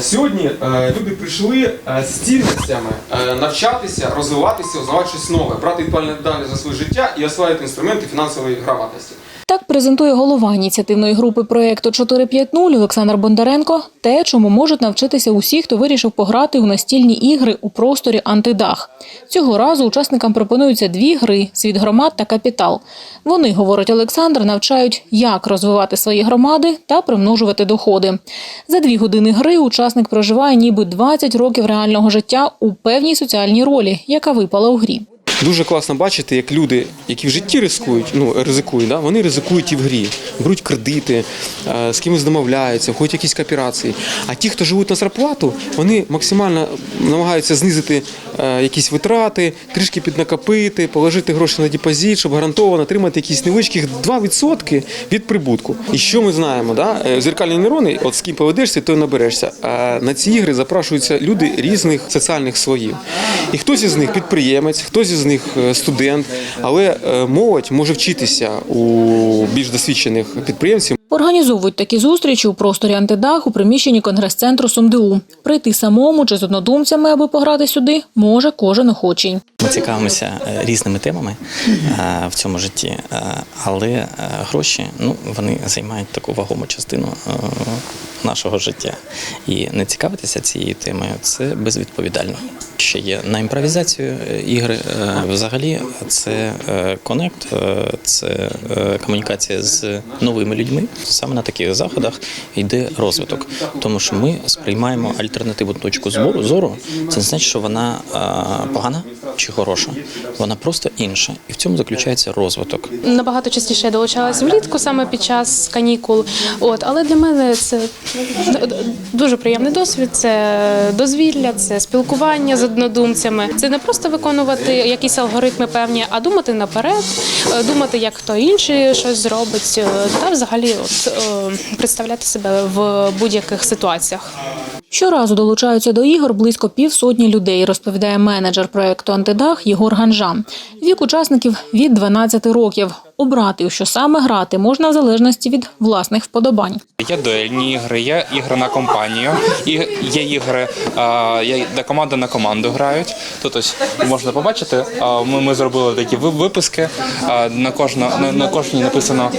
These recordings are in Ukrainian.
Сьогодні е, люди прийшли е, з цінностями е, навчатися, розвиватися, узнавати щось нове, брати відповідальність за своє життя і осваювати інструменти фінансової грамотності. Так презентує голова ініціативної групи проєкту 450 Олександр Бондаренко те, чому можуть навчитися усі, хто вирішив пограти у настільні ігри у просторі антидах. Цього разу учасникам пропонуються дві гри світ громад та капітал. Вони, говорить Олександр, навчають, як розвивати свої громади та примножувати доходи. За дві години гри учасник проживає ніби 20 років реального життя у певній соціальній ролі, яка випала у грі. Дуже класно бачити, як люди, які в житті ризикують, ну ризикують, да? вони ризикують і в грі, беруть кредити, е, з кимось домовляються, входять якісь кооперації. А ті, хто живуть на зарплату, вони максимально намагаються знизити е, якісь витрати, трішки піднакопити, положити гроші на депозит, щоб гарантовано отримати якісь невеличких 2% від прибутку. І що ми знаємо? Да? Е, Зеркальні нейрони, от з ким поведешся, то й наберешся. А на ці ігри запрошуються люди різних соціальних слоїв. І хтось із них підприємець, хтось із них е, студент, але е, молодь може вчитися у більш досвідчених підприємців. Організовують такі зустрічі у просторі антидах у приміщенні конгрес-центру СумДУ. Прийти самому чи з однодумцями, аби пограти сюди, може кожен охочий. Ми цікавимося е, різними темами в цьому житті, але гроші ну вони займають таку вагому частину нашого життя. І не цікавитися цією темою це безвідповідально. Ще є на імпровізацію е, ігри. е, Взагалі, це е, конект, це комунікація з новими людьми. Саме на таких заходах йде розвиток, тому що ми сприймаємо альтернативну точку збору зору. Це не значить, що вона погана чи хороша. Вона просто інша, і в цьому заключається розвиток. Набагато частіше я долучалась влітку саме під час канікул. От, але для мене це дуже приємний досвід. Це дозвілля, це спілкування з однодумцями. Це не просто виконувати якісь алгоритми певні, а думати наперед, е, думати, як хто інший щось зробить, е, та взагалі от, е, представляти себе в будь-яких ситуаціях. Щоразу долучаються до ігор близько півсотні людей, розповідає менеджер проєкту Антидах Єгор Ганжа. Вік учасників від 12 років. Обрати, що саме грати, можна в залежності від власних вподобань. Є дуельні ігри, є ігри на компанію, і є ігри, де команда на команду грають. Тут ось можна побачити. Ми, ми зробили такі ви- випуски. а, На кожна на, на кожній написано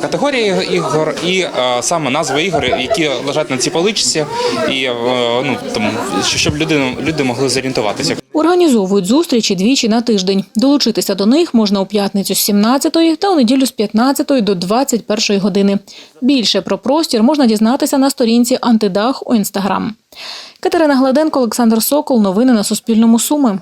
категорія ігор і саме назви ігор, які лежать на цій поличці, і е, ну там щоб люди, люди могли зорієнтуватися. Організовують зустрічі двічі на тиждень. Долучитися до них можна у п'ятницю з 17 та у неділю з 15 до 21 години. Більше про простір можна дізнатися на сторінці Антидах у інстаграм. Катерина Гладенко, Олександр Сокол. Новини на Суспільному. Суми.